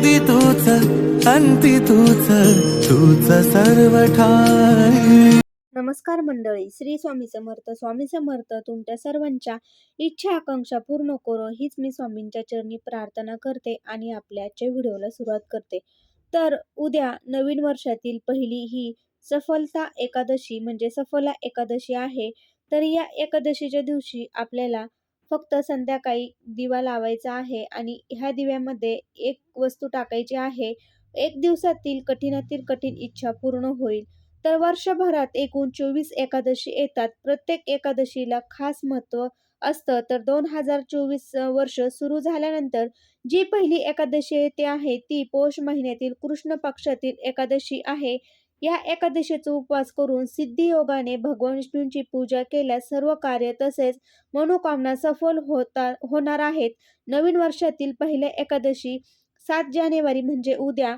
आधी तूच अंती तूच तूच सर्व ठाई नमस्कार मंडळी श्री स्वामी समर्थ स्वामी समर्थ तुमच्या सर्वांच्या इच्छा आकांक्षा पूर्ण करो हीच मी स्वामींच्या चरणी प्रार्थना करते आणि आपल्या आजच्या व्हिडिओला सुरुवात करते. तर उद्या नवीन वर्षातील पहिली ही सफलता एकादशी म्हणजे सफला एकादशी आहे तर या एकादशीच्या दिवशी आपल्याला फक्त संध्याकाळी दिवा लावायचा आहे आणि ह्या दिव्यामध्ये एक वस्तू टाकायची आहे. एक दिवसातील कठीणातील कठीण इच्छा पूर्ण होईल. तर वर्षभरात एकूण चोवीस एकादशी येतात. प्रत्येक एकादशीला खास महत्त्व असतं. तर दोन हजार चोवीस वर्ष सुरू झाल्यानंतर जी पहिली एकादशी येते आहे ती पौष महिन्यातील कृष्ण पक्षातील एकादशी आहे. या एकादशीचा उपवास करून सिद्धियोगाने भगवान विष्णूंची पूजा केल्यास सर्व कार्य तसेच मनोकामना सफल होता होणार आहेत. नवीन वर्षातील पहिल्या एकादशी सात जानेवारी म्हणजे उद्या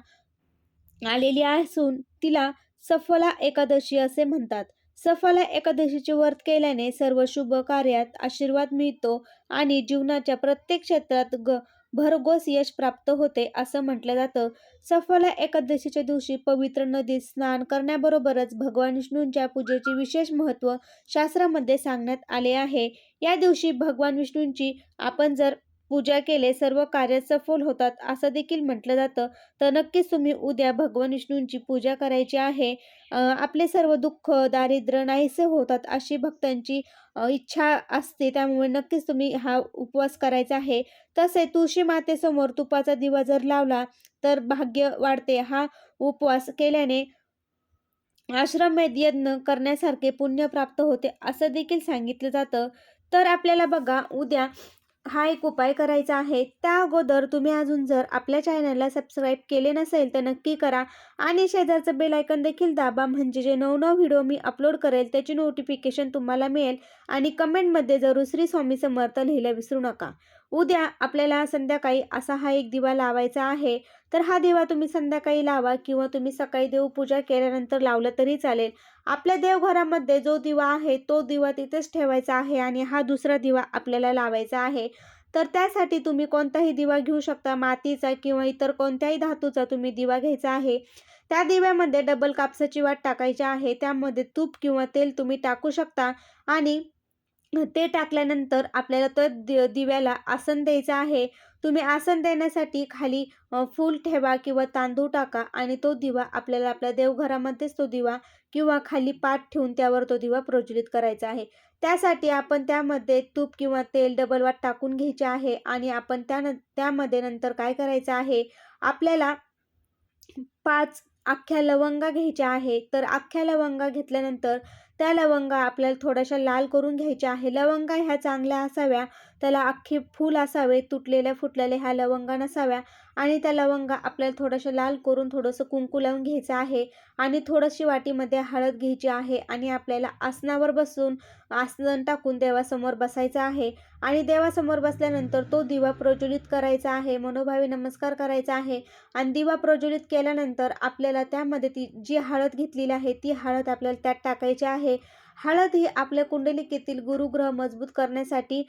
आलेली असून तिला सफला एकादशी असे म्हणतात. सफला एकादशीचे व्रत केल्याने सर्व शुभ कार्यात आशीर्वाद मिळतो आणि जीवनाच्या प्रत्येक क्षेत्रात ग भरघोस यश प्राप्त होते असं म्हटलं जातं. सफला एकादशीच्या दिवशी पवित्र नदीत स्नान करण्याबरोबरच भगवान विष्णूंच्या पूजेचे विशेष महत्त्व शास्त्रामध्ये सांगण्यात आले आहे. या दिवशी भगवान विष्णूंची आपण जर पूजा केले सर्व कार्य सफल होतात असं देखील म्हटलं जातं. तर नक्कीच तुम्ही उद्या भगवान विष्णूंची पूजा करायची आहे. आपले सर्व दुःख दारिद्र्य नाहीसे होतात अशी भक्तांची इच्छा असते. त्यामुळे नक्कीच तुम्ही हा उपवास करायचा आहे. तसे तुळशी मातेसमोर तुपाचा दिवा जर लावला तर भाग्य वाढते. हा उपवास केल्याने आश्रमेध यज्ञ करण्यासारखे पुण्य प्राप्त होते असं देखील सांगितलं जातं. तर आपल्याला बघा उद्या हा एक उपाय करायचा आहे. त्या अगोदर तुम्ही अजून जर आपल्या चॅनलला सबस्क्राईब केले नसेल तर नक्की करा. आणि शेजारचं बेल आयकन देखील दाबा. म्हणजे जे नवनव व्हिडिओ मी अपलोड करेल त्याची नोटिफिकेशन तुम्हाला मिळेल. आणि कमेंटमध्ये जरूर श्री स्वामी समर्थ लिहिलं विसरू नका. उद्या आपल्याला संध्याकाळी असा हा एक दिवा लावायचा आहे. तर हा दिवा तुम्ही संध्याकाळी लावा किंवा तुम्ही सकाळी देवपूजा केल्यानंतर लावलं तरी चालेल. आपल्या देवघरामध्ये जो दिवा आहे तो दिवा तिथेच ठेवायचा आहे आणि हा दुसरा दिवा आपल्याला लावायचा आहे. तर त्यासाठी तुम्ही कोणताही दिवा घेऊ शकता मातीचा किंवा इतर कोणत्याही धातूचा तुम्ही दिवा घ्यायचा आहे. त्या दिव्यामध्ये डबल कापसाची वाट टाकायची आहे. त्यामध्ये तूप किंवा तेल तुम्ही टाकू शकता आणि ते टाकल्यानंतर आपल्याला तर दि दिव्याला आसन द्यायचं आहे. तुम्ही आसन देण्यासाठी खाली फूल ठेवा किंवा तांदूळ टाका आणि तो दिवा आपल्याला आपल्या देवघरामध्येच तो दिवा किंवा खाली पाट ठेवून त्यावर तो दिवा प्रज्वलित करायचा आहे. त्यासाठी आपण त्यामध्ये तूप किंवा तेल डबल वाट टाकून घ्यायचे आहे आणि आपण त्या त्यामध्ये नंतर काय करायचं आहे? आपल्याला पाच अख्ख्या लवंगा घ्यायच्या आहे. तर अख्ख्या लवंगा घेतल्यानंतर त्या लवंगा आपल्याला थोड्याशा लाल करून घ्यायच्या आहे. लवंगा ह्या चांगल्या असाव्या. त्याला अख्खे फूल असावे तुटलेल्या फुटलेल्या ह्या लवंगा नसाव्या आणि त्या लवंगा आपल्याला थोड्याशा लाल करून थोडंसं कुंकू लावून घ्यायचं आहे आणि थोडीशी वाटीमध्ये हळद घ्यायची आहे आणि आपल्याला आसनावर बसून आसन टाकून देवासमोर बसायचं आहे आणि देवासमोर बसल्यानंतर तो दिवा प्रज्वलित करायचा आहे मनोभावी नमस्कार करायचा आहे आणि दिवा प्रज्वलित केल्यानंतर आपल्याला त्यामध्ये ती जी हळद घेतलेली आहे ती हळद आपल्याला त्यात टाकायची आहे हळद ही आपल्या कुंडलिकेतील गुरुग्रह मजबूत करण्यासाठी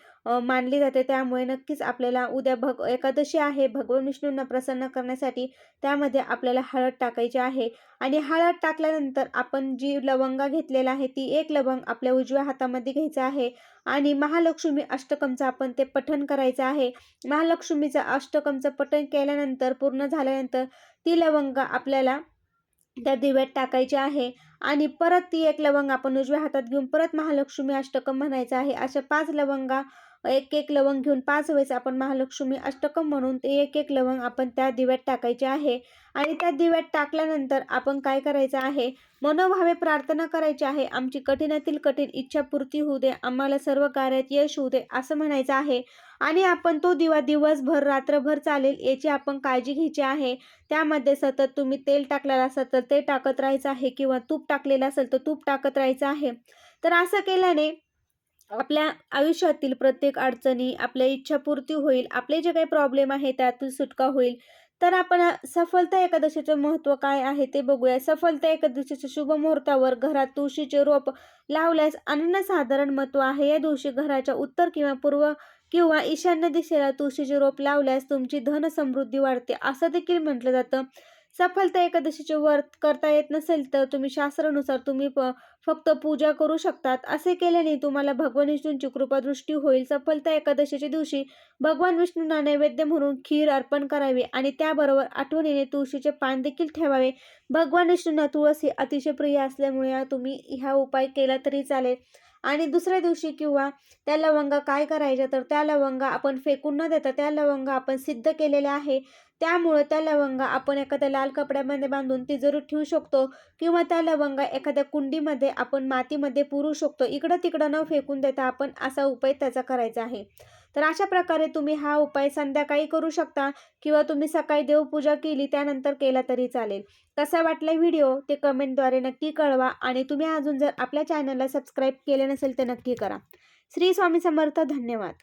मानली जाते. त्यामुळे नक्कीच आपल्याला उद्या भग एकादशी आहे. भगवान विष्णूंना प्रसन्न करण्यासाठी त्यामध्ये आपल्याला हळद टाकायची आहे. आणि हळद टाकल्यानंतर आपण जी लवंगा घेतलेला आहे ती एक लवंग आपल्या उजव्या हातामध्ये घ्यायचं आहे. आणि महालक्ष्मी अष्टकमचं आपण ते पठण करायचं आहे. महालक्ष्मीचं अष्टकमचं पठण केल्यानंतर पूर्ण झाल्यानंतर ती लवंग आपल्याला त्या दिव्यात टाकायची आहे. आणि परत ती एक लवंग आपण उजव्या हातात घेऊन परत महालक्ष्मी अष्टकम म्हणायचं आहे. अशा पाच लवंगा एक एक लवंग घेऊन पाच वेळेस आपण महालक्ष्मी अष्टकम म्हणून ते एक एक लवंग आपण त्या दिव्यात टाकायचे आहे. आणि त्या दिव्यात टाकल्यानंतर आपण काय करायचं आहे? मनोभावे प्रार्थना करायची आहे. आमची कठीणातील कठीण इच्छा पूर्ती होऊ दे. आम्हाला सर्व कार्यात यश होऊ दे असं म्हणायचं आहे. आणि आपण तो दिवा दिवसभर रात्रभर चालेल याची आपण काळजी घ्यायची आहे. त्यामध्ये सतत तुम्ही तेल टाकलेलं असाल तर ते टाकत राहायचं आहे किंवा तूप टाकलेलं असेल तर तूप टाकत राहायचं आहे. तर असं केल्याने आपल्या आयुष्यातील प्रत्येक अडचणी आपल्या इच्छापूर्ती होईल आपले जे काही प्रॉब्लेम आहे त्यातून सुटका होईल. तर आपण सफलता एकादशीचं महत्त्व काय आहे ते बघूया. सफलता एकादशीच्या शुभ मुहूर्तावर घरात तुळशीचे रोप लावल्यास अनन्यसाधारण महत्त्व आहे. या दिवशी घराच्या उत्तर किंवा पूर्व किंवा ईशान्य दिशेला तुळशीचे रोप लावल्यास तुमची धन समृद्धी वाढते. असं देखील म्हटलं जातं. सफलता एकादशीचे व्रत करता येत नसेल तर तुम्ही शास्त्रानुसार तुम्ही प फक्त पूजा करू शकतात. असे केल्याने तुम्हाला भगवान विष्णूंची कृपादृष्टी होईल. सफलता एकादशीच्या दिवशी भगवान विष्णूंना नैवेद्य म्हणून खीर अर्पण करावी आणि त्याबरोबर आठवणीने तुळशीचे पान देखील ठेवावे. भगवान विष्णूंना तुळस ही अतिशय प्रिय असल्यामुळे तुम्ही ह्या उपाय केला तरी चालेल. आणि दुसऱ्या दिवशी किंवा त्या लवंगा काय करायच्या तर त्या लवंगा आपण फेकून न देता त्या लवंगा आपण सिद्ध केलेल्या आहे. त्यामुळे त्या लवंगा आपण एखाद्या लाल कपड्यामध्ये बांधून तिजोरीत ठेवू शकतो किंवा त्या लवंगा एखाद्या कुंडीमध्ये आपण मातीमध्ये पुरू शकतो. इकडं तिकडं न फेकून देता आपण असा उपाय त्याचा करायचा आहे. तर अशा प्रकारे तुम्ही हा उपाय संध्याकाळी करू शकता किंवा तुम्ही सकाळी देवपूजा केली त्यानंतर केला तरी चालेल. कसा वाटला व्हिडिओ ते कमेंटद्वारे नक्की कळवा आणि तुम्ही अजून जर आपल्या चॅनलला सबस्क्राईब केले नसेल तर नक्की करा. श्री स्वामी समर्थ धन्यवाद.